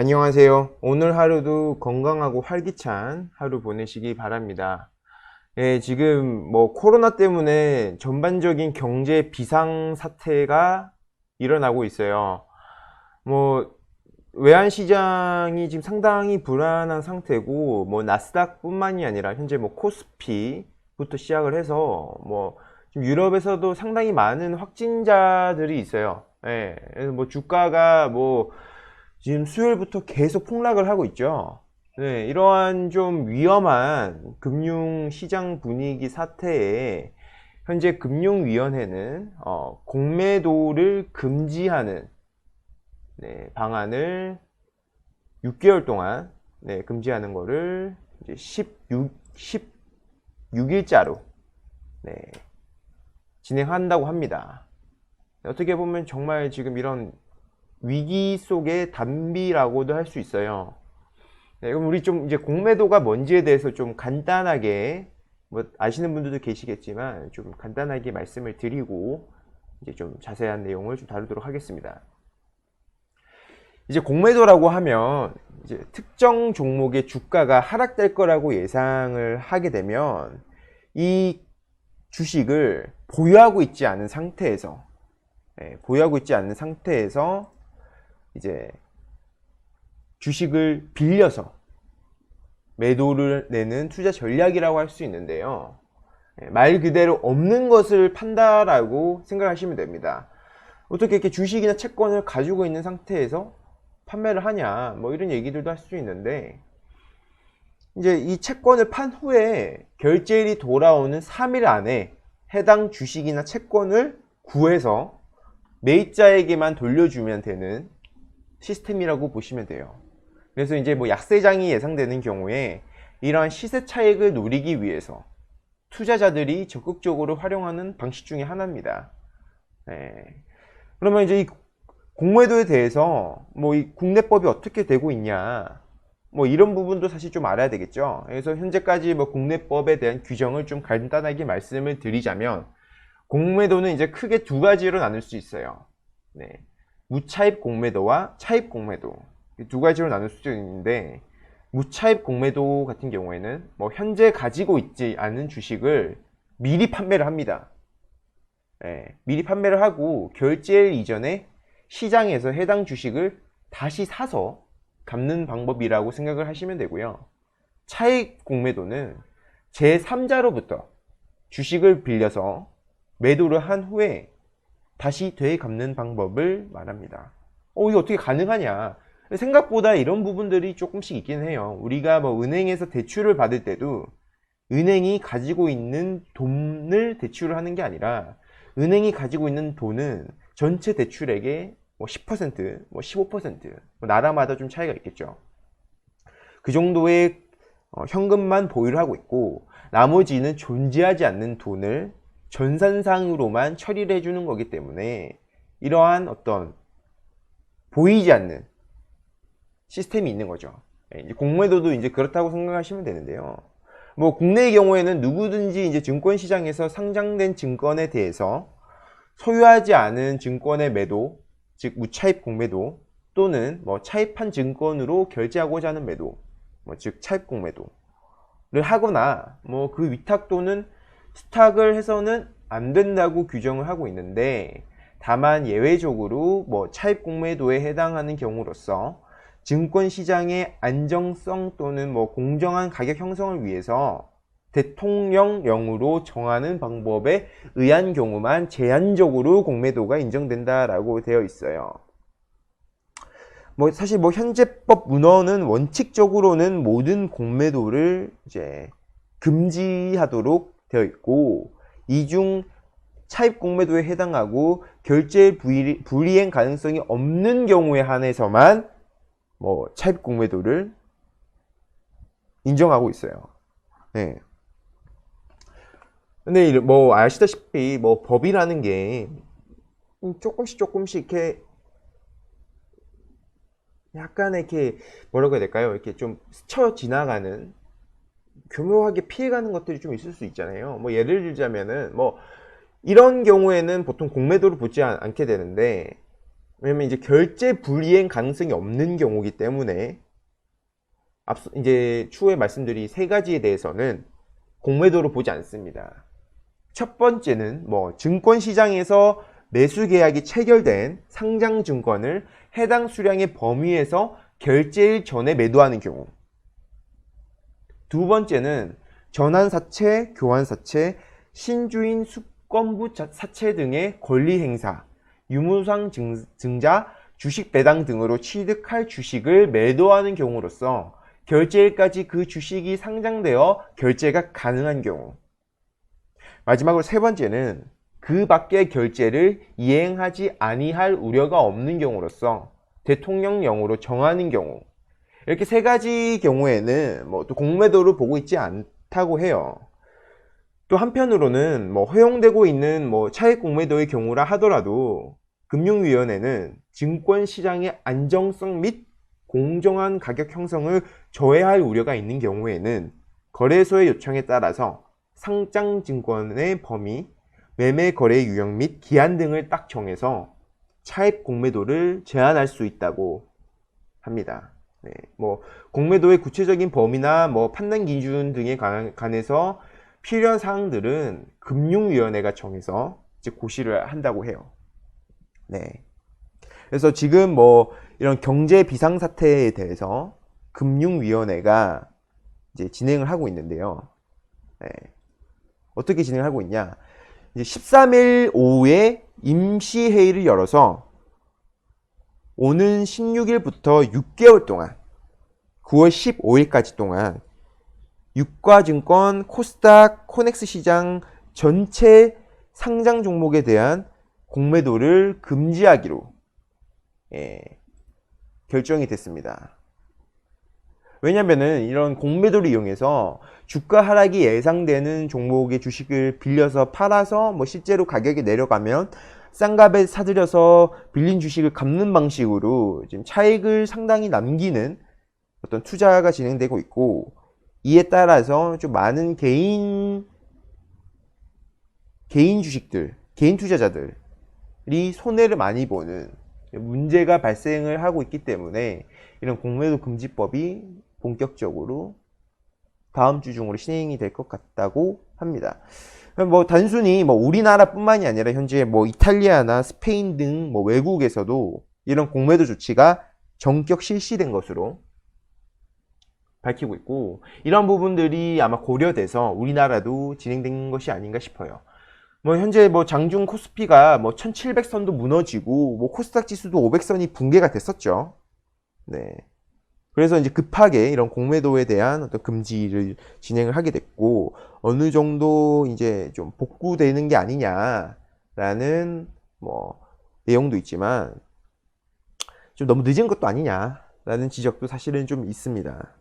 안녕하세요. 오늘 하루도 건강하고 활기찬 하루 보내시기 바랍니다. 예, 지금 뭐 코로나 때문에 전반적인 경제 비상 사태가 일어나고 있어요. 뭐 외환 시장이 지금 상당히 불안한 상태고 뭐 나스닥뿐만이 아니라 현재 뭐 코스피부터 시작을 해서 뭐 유럽에서도 상당히 많은 확진자들이 있어요. 예, 그래서 뭐 주가가 뭐 지금 수요일부터 계속 폭락을 하고 있죠. 네, 이러한 좀 위험한 금융 시장 분위기 사태에 현재 금융위원회는 어, 공매도를 금지하는 네, 방안을 6개월 동안 네, 금지하는 거를 이제 16, 16일자로 네, 진행한다고 합니다. 어떻게 보면 정말 지금 이런 위기 속의 단비라고도 할 수 있어요. 네, 그럼 우리 좀 이제 공매도가 뭔지에 대해서 좀 간단하게 뭐 아시는 분들도 계시겠지만 좀 간단하게 말씀을 드리고 이제 좀 자세한 내용을 좀 다루도록 하겠습니다. 이제 공매도라고 하면 이제 특정 종목의 주가가 하락될 거라고 예상을 하게 되면 이 주식을 보유하고 있지 않은 상태에서 예, 보유하고 있지 않는 상태에서 이제 주식을 빌려서 매도를 내는 투자 전략이라고 할 수 있는데요. 예, 말 그대로 없는 것을 판다라고 생각하시면 됩니다. 어떻게 이렇게 주식이나 채권을 가지고 있는 상태에서 판매를 하냐, 뭐 이런 얘기들도 할 수 있는데, 이제 이 채권을 판 후에 결제일이 돌아오는 3일 안에 해당 주식이나 채권을 구해서 매입자에게만 돌려주면 되는 시스템이라고 보시면 돼요. 그래서 이제 뭐 약세장이 예상되는 경우에 이러한 시세 차익을 노리기 위해서 투자자들이 적극적으로 활용하는 방식 중에 하나입니다. 네. 그러면 이제 이 공매도에 대해서 뭐 이 국내법이 어떻게 되고 있냐 뭐 이런 부분도 사실 좀 알아야 되겠죠. 그래서 현재까지 뭐 국내법에 대한 규정을 좀 간단하게 말씀을 드리자면 공매도는 이제 크게 두 가지로 나눌 수 있어요. 네. 무차입 공매도와 차입 공매도 이두 가지로 나눌 수 있는데 무차입 공매도 같은 경우에는 뭐 현재 가지고 있지 않은 주식을 미리 판매를 합니다. 예, 미리 판매를 하고 결제일 이전에 시장에서 해당 주식을 다시 사서 갚는 방법이라고 생각을 하시면 되고요. 차익 공매도는 제3자로부터 주식을 빌려서 매도를 한 후에 다시 되갚는 방법을 말합니다. 어, 이거 어떻게 가능하냐? 생각보다 이런 부분들이 조금씩 있긴 해요. 우리가 뭐 은행에서 대출을 받을 때도 은행이 가지고 있는 돈을 대출을 하는 게 아니라 은행이 가지고 있는 돈은 전체 대출액의 뭐 10%, 뭐 15%, 뭐 나라마다 좀 차이가 있겠죠. 그 정도의 어, 현금만 보유를 하고 있고 나머지는 존재하지 않는 돈을 전산상으로만 처리를 해주는 거기 때문에 이러한 어떤 보이지 않는 시스템이 있는 거죠. 예, 이제 공매도도 이제 그렇다고 생각하시면 되는데요. 뭐 국내의 경우에는 누구든지 이제 증권 시장에서 상장된 증권에 대해서 소유하지 않은 증권의 매도, 즉 무차입 공매도 또는 뭐 차입한 증권으로 결제하고자 하는 매도, 뭐 즉 차입 공매도를 하거나 뭐 그 위탁 또는 스탁을 해서는 안 된다고 규정을 하고 있는데 다만 예외적으로 뭐 차입 공매도에 해당하는 경우로서 증권 시장의 안정성 또는 뭐 공정한 가격 형성을 위해서 대통령령으로 정하는 방법에 의한 경우만 제한적으로 공매도가 인정된다라고 되어 있어요. 뭐 사실 뭐 현재법 문헌은 원칙적으로는 모든 공매도를 이제 금지하도록 되어 있고 이중 차입 공매도에 해당하고 결제 불이, 불이행 가능성이 없는 경우에 한해서만 뭐 차입 공매도를 인정하고 있어요. 네. 근데 이- 뭐 아시다시피 뭐 법이라는 게 조금씩 조금씩 이렇게 약간 이렇게 뭐라고 해야 될까요? 이렇게 좀 스쳐 지나가는 교묘하게 피해가는 것들이 좀 있을 수 있잖아요. 뭐 예를 들자면은 뭐 이런 경우에는 보통 공매도를 붙지 않, 않게 되는데 왜냐면 이제 결제 불이행 가능성이 없는 경우이기 때문에 앞서 이제 추후에 말씀드린 세 가지에 대해서는 공매도로 보지 않습니다. 첫 번째는 뭐 증권 시장에서 매수 계약이 체결된 상장 증권을 해당 수량의 범위에서 결제일 전에 매도하는 경우. 두 번째는 전환사채, 교환사채, 신주인 수권부 자- 사채 등의 권리 행사, 유무상 증- 증자, 주식 배당 등으로 취득할 주식을 매도하는 경우로서 결제일까지 그 주식이 상장되어 결제가 가능한 경우. 마지막으로 세 번째는 그 밖의 결제를 이행하지 아니할 우려가 없는 경우로서 대통령령으로 정하는 경우. 이렇게 세 가지 경우에는 뭐 또 공매도를 보고 있지 않다고 해요. 또 한편으로는 뭐 허용되고 있는 뭐 차익 공매도의 경우라 하더라도 금융위원회는 증권 시장의 안정성 및 공정한 가격 형성을 저해할 우려가 있는 경우에는 거래소의 요청에 따라서 상장 증권의 범위, 매매 거래 유형 및 기한 등을 딱 정해서 차입 공매도를 제한할 수 있다고 합니다. 네, 뭐 공매도의 구체적인 범위나 뭐 판단 기준 등에 관- 관해서 필요한 사항들은 금융위원회가 정해서 이제 고시를 한다고 해요. 네. 그래서 지금 뭐 이런 경제 비상 사태에 대해서 금융위원회가 이제 진행을 하고 있는데요. 네. 어떻게 진행을 하고 있냐? 이제 13일 오후에 임시 회의를 열어서 오는 16일부터 6개월 동안 9월 15일까지 동안 유가증권, 코스닥, 코넥스 시장 전체 상장 종목에 대한 공매도를 금지하기로 예, 결정이 됐습니다. 왜냐면은 이런 공매도를 이용해서 주가 하락이 예상되는 종목의 주식을 빌려서 팔아서 뭐 실제로 가격이 내려가면 싼 값에 사들여서 빌린 주식을 갚는 방식으로 지금 차익을 상당히 남기는 어떤 투자가 진행되고 있고 이에 따라서 좀 많은 개인 개인 주식들, 개인 투자자들이 손해를 많이 보는 문제가 발생을 하고 있기 때문에 이런 공매도 금지법이 본격적으로 다음 주 중으로 시행이 될 것 같다고 합니다. 뭐 단순히 뭐 우리나라뿐만이 아니라 현재 뭐 이탈리아나 스페인 등 뭐 외국에서도 이런 공매도 조치가 전격 실시된 것으로 밝히고 있고 이런 부분들이 아마 고려돼서 우리나라도 진행된 것이 아닌가 싶어요. 뭐 현재 뭐 장중 코스피가 뭐 1700선도 무너지고 뭐 코스닥 지수도 500선이 붕괴가 됐었죠. 네. 그래서 이제 급하게 이런 공매도에 대한 어떤 금지를 진행을 하게 됐고 어느 정도 이제 좀 복구되는 게 아니냐라는 뭐 내용도 있지만 좀 너무 늦은 것도 아니냐라는 지적도 사실은 좀 있습니다.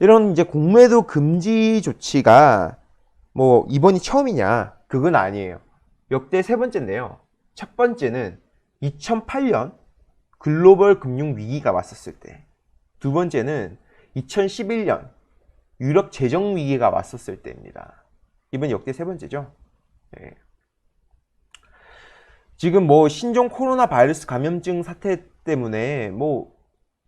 이런 이제 공매도 금지 조치가 뭐 이번이 처음이냐 그건 아니에요. 역대 세 번째인데요. 첫 번째는 2008년 글로벌 금융 위기가 왔었을 때. 두 번째는 2011년 유럽 재정 위기가 왔었을 때입니다. 이번 역대 세 번째죠. 네. 지금 뭐 신종 코로나 바이러스 감염증 사태 때문에 뭐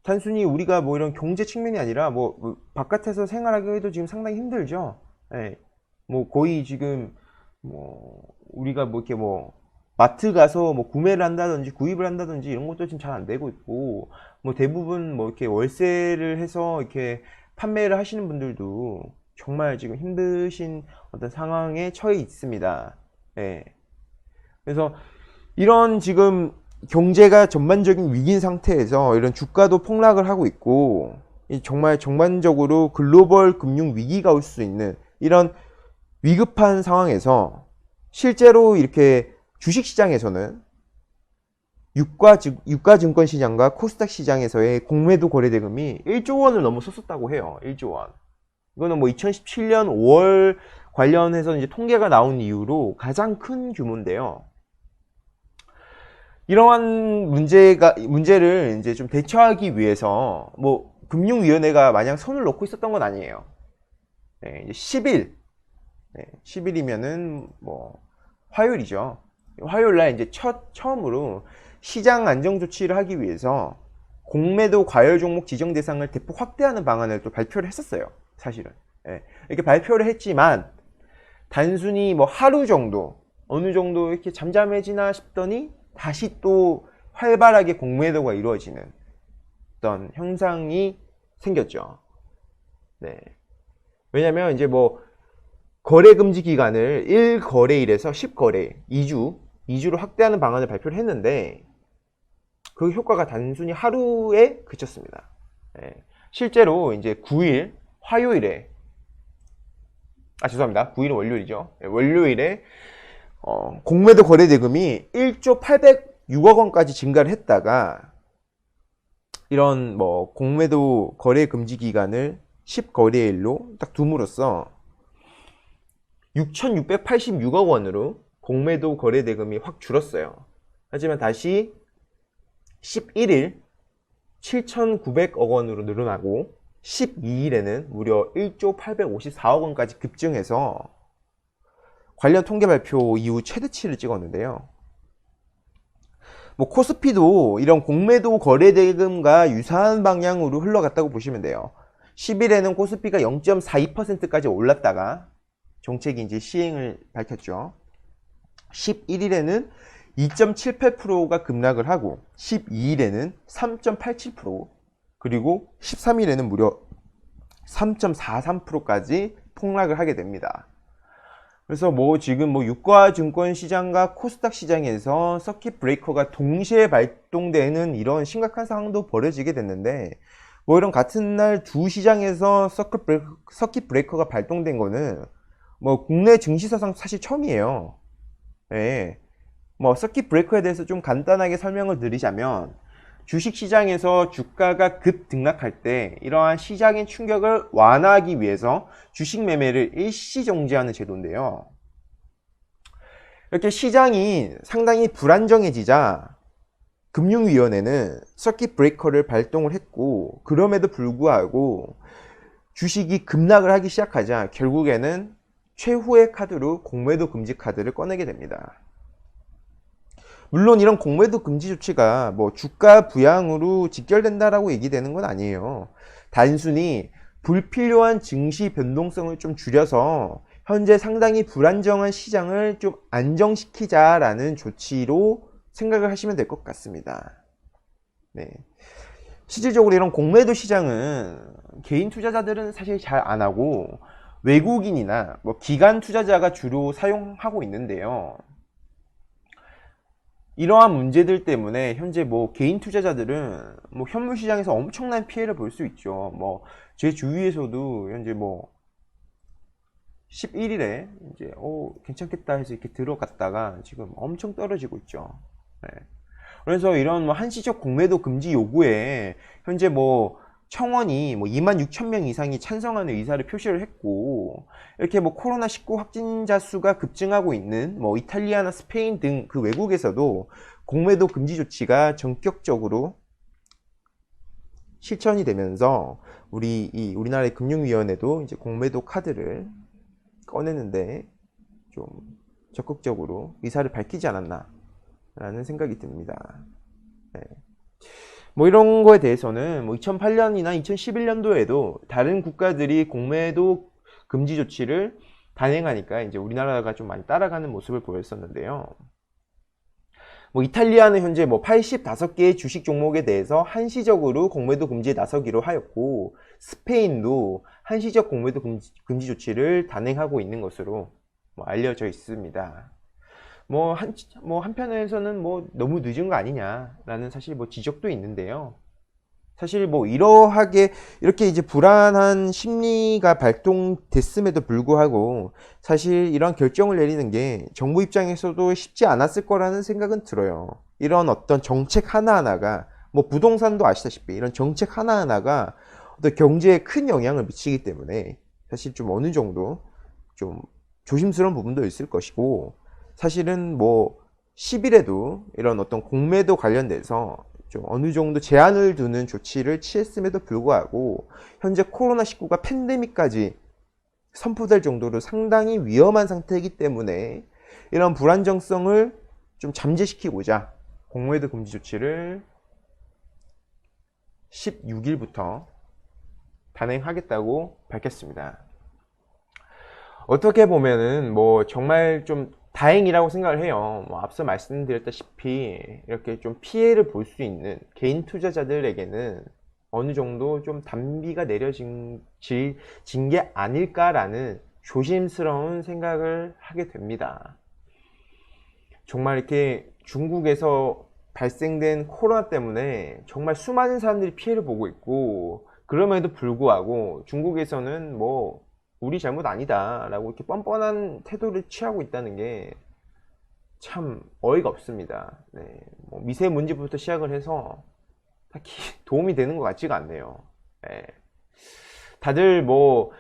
단순히 우리가 뭐 이런 경제 측면이 아니라 뭐 바깥에서 생활하기에도 지금 상당히 힘들죠. 예. 뭐 거의 지금 뭐 우리가 뭐 이렇게 뭐 마트 가서 뭐 구매를 한다든지 구입을 한다든지 이런 것도 지금 잘 안 되고 있고 뭐 대부분 뭐 이렇게 월세를 해서 이렇게 판매를 하시는 분들도 정말 지금 힘드신 어떤 상황에 처해 있습니다. 예. 그래서 이런 지금 경제가 전반적인 위기인 상태에서 이런 주가도 폭락을 하고 있고 이 정말 전반적으로 글로벌 금융 위기가 올 수 있는 이런 위급한 상황에서 실제로 이렇게 주식 시장에서는 유가, 증- 유가 증권 시장과 코스닥 시장에서의 공매도 거래 대금이 1조 원을 넘어섰었다고 해요. 1조 원. 이거는 뭐 2017년 5월 관련해서 이제 통계가 나온 이후로 가장 큰 규모인데요. 이러한 문제가 문제를 이제 좀 대처하기 위해서 뭐 금융위원회가 마냥 손을 놓고 있었던 건 아니에요. 네, 이제 10일, 네, 10일이면은 뭐 화요일이죠. 화요일 날 이제 첫 처음으로 시장 안정 조치를 하기 위해서 공매도 과열 종목 지정 대상을 대폭 확대하는 방안을 또 발표를 했었어요. 사실은. 예. 이렇게 발표를 했지만 단순히 뭐 하루 정도 어느 정도 이렇게 잠잠해지나 싶더니 다시 또 활발하게 공매도가 이루어지는 어떤 현상이 생겼죠. 네. 왜냐면 이제 뭐 거래 금지 기간을 1거래일에서 10거래, 2주, 2주로 확대하는 방안을 발표를 했는데 그 효과가 단순히 하루에 그쳤습니다. 예. 실제로 이제 9일 화요일에 아 죄송합니다. 9일은 월요일이죠. 예, 월요일에 어, 공매도 거래 대금이 1조 806억 원까지 증가를 했다가 이런 뭐 공매도 거래 금지 기간을 10거래일로 딱 둠으로써 6,686억 원으로 공매도 거래 대금이 확 줄었어요. 하지만 다시 11일 7,900억 원으로 늘어나고 12일에는 무려 1조 854억 원까지 급증해서 관련 통계 발표 이후 최대치를 찍었는데요. 뭐 코스피도 이런 공매도 거래 대금과 유사한 방향으로 흘러갔다고 보시면 돼요. 10일에는 코스피가 0.42%까지 올랐다가 정책이 이제 시행을 밝혔죠. 11일에는 2.78%가 급락을 하고 12일에는 3.87% 그리고 13일에는 무려 3.43%까지 폭락을 하게 됩니다. 그래서 뭐 지금 뭐 유가 증권 시장과 코스닥 시장에서 서킷 브레이커가 동시에 발동되는 이런 심각한 상황도 벌어지게 됐는데 뭐 이런 같은 날 두 시장에서 서킷 브레이커, 서킷 브레이커가 발동된 거는 뭐 국내 증시 사상 사실 처음이에요. 예. 뭐 서킷 브레이커에 대해서 좀 간단하게 설명을 드리자면 주식 시장에서 주가가 급 등락할 때 이러한 시장의 충격을 완화하기 위해서 주식 매매를 일시 정지하는 제도인데요. 이렇게 시장이 상당히 불안정해지자 금융위원회는 서킷 브레이커를 발동을 했고 그럼에도 불구하고 주식이 급락을 하기 시작하자 결국에는 최후의 카드로 공매도 금지 카드를 꺼내게 됩니다. 물론 이런 공매도 금지 조치가 뭐 주가 부양으로 직결된다라고 얘기되는 건 아니에요. 단순히 불필요한 증시 변동성을 좀 줄여서 현재 상당히 불안정한 시장을 좀 안정시키자라는 조치로 생각을 하시면 될 것 같습니다. 네. 실질적으로 이런 공매도 시장은 개인 투자자들은 사실 잘 안 하고 외국인이나 뭐 기관 투자자가 주로 사용하고 있는데요. 이러한 문제들 때문에 현재 뭐 개인 투자자들은 뭐 현물 시장에서 엄청난 피해를 볼 수 있죠. 뭐 제 주위에서도 현재 뭐 11일에 이제 어 괜찮겠다 해서 이렇게 들어갔다가 지금 엄청 떨어지고 있죠. 네. 그래서 이런 뭐 한시적 공매도 금지 요구에 현재 뭐 청원이 뭐 2만 6천 명 이상이 찬성하는 의사를 표시를 했고 이렇게 뭐 코로나 19 확진자 수가 급증하고 있는 뭐 이탈리아나 스페인 등 그 외국에서도 공매도 금지 조치가 전격적으로 실천이 되면서 우리 이 우리나라의 금융위원회도 이제 공매도 카드를 꺼내는데 좀 적극적으로 의사를 밝히지 않았나라는 생각이 듭니다. 네. 뭐 이런 거에 대해서는 뭐 2008년이나 2011년도에도 다른 국가들이 공매도 금지 조치를 단행하니까 이제 우리나라가 좀 많이 따라가는 모습을 보였었는데요. 뭐 이탈리아는 현재 뭐 85개의 주식 종목에 대해서 한시적으로 공매도 금지에 나서기로 하였고 스페인도 한시적 공매도 금지, 금지 조치를 단행하고 있는 것으로 뭐 알려져 있습니다. 뭐, 한, 뭐, 한편에서는 뭐, 너무 늦은 거 아니냐라는 사실 뭐 지적도 있는데요. 사실 뭐, 이러하게, 이렇게 이제 불안한 심리가 발동됐음에도 불구하고, 사실 이런 결정을 내리는 게 정부 입장에서도 쉽지 않았을 거라는 생각은 들어요. 이런 어떤 정책 하나하나가, 뭐, 부동산도 아시다시피 이런 정책 하나하나가 어떤 경제에 큰 영향을 미치기 때문에, 사실 좀 어느 정도 좀 조심스러운 부분도 있을 것이고, 사실은 뭐 10일에도 이런 어떤 공매도 관련돼서 좀 어느 정도 제한을 두는 조치를 취했음에도 불구하고 현재 코로나19가 팬데믹까지 선포될 정도로 상당히 위험한 상태이기 때문에 이런 불안정성을 좀 잠재시키고자 공모회드 금지 조치를 16일부터 단행하겠다고 밝혔습니다. 어떻게 보면은 뭐 정말 좀 다행이라고 생각을 해요. 뭐 앞서 말씀드렸다시피 이렇게 좀 피해를 볼 수 있는 개인 투자자들에게는 어느 정도 좀 단비가 내려진 질- 진게 아닐까라는 조심스러운 생각을 하게 됩니다. 정말 이렇게 중국에서 발생된 코로나 때문에 정말 수많은 사람들이 피해를 보고 있고 그럼에도 불구하고 중국에서는 뭐 우리 잘못 아니다라고 이렇게 뻔뻔한 태도를 취하고 있다는 게 참 어이가 없습니다. 네, 뭐 미세먼지부터 시작을 해서 딱히 도움이 되는 것 같지가 않네요. 네. 다들 뭐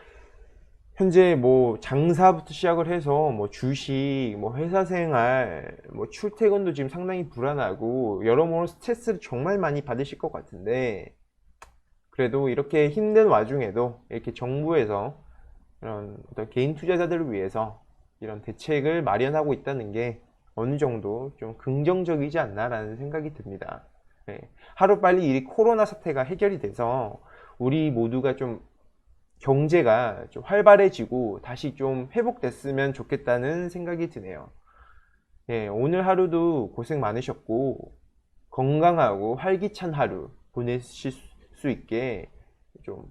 현재 뭐 장사부터 시작을 해서 뭐 주식, 뭐 회사 생활, 뭐 출퇴근도 지금 상당히 불안하고 여러모로 스트레스를 정말 많이 받으실 것 같은데 그래도 이렇게 힘든 와중에도 이렇게 정부에서 이런 어떤 개인 투자자들을 위해서 이런 대책을 마련하고 있다는 게 어느 정도 좀 긍정적이지 않나라는 생각이 듭니다. 예. 하루빨리 이 코로나 사태가 해결이 돼서 우리 모두가 좀 경제가 좀 활발해지고 다시 좀 회복됐으면 좋겠다는 생각이 드네요. 예, 오늘 하루도 고생 많으셨고 건강하고 활기찬 하루 보내실 수 있게 좀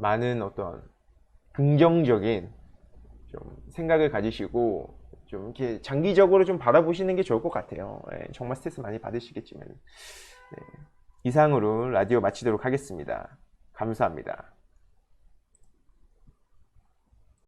많은 어떤 긍정적인 좀 생각을 가지시고 좀 이렇게 장기적으로 좀 바라보시는 게 좋을 것 같아요. 예, 정말 스트레스 많이 받으시겠지만 네. 이상으로 라디오 마치도록 하겠습니다. 감사합니다.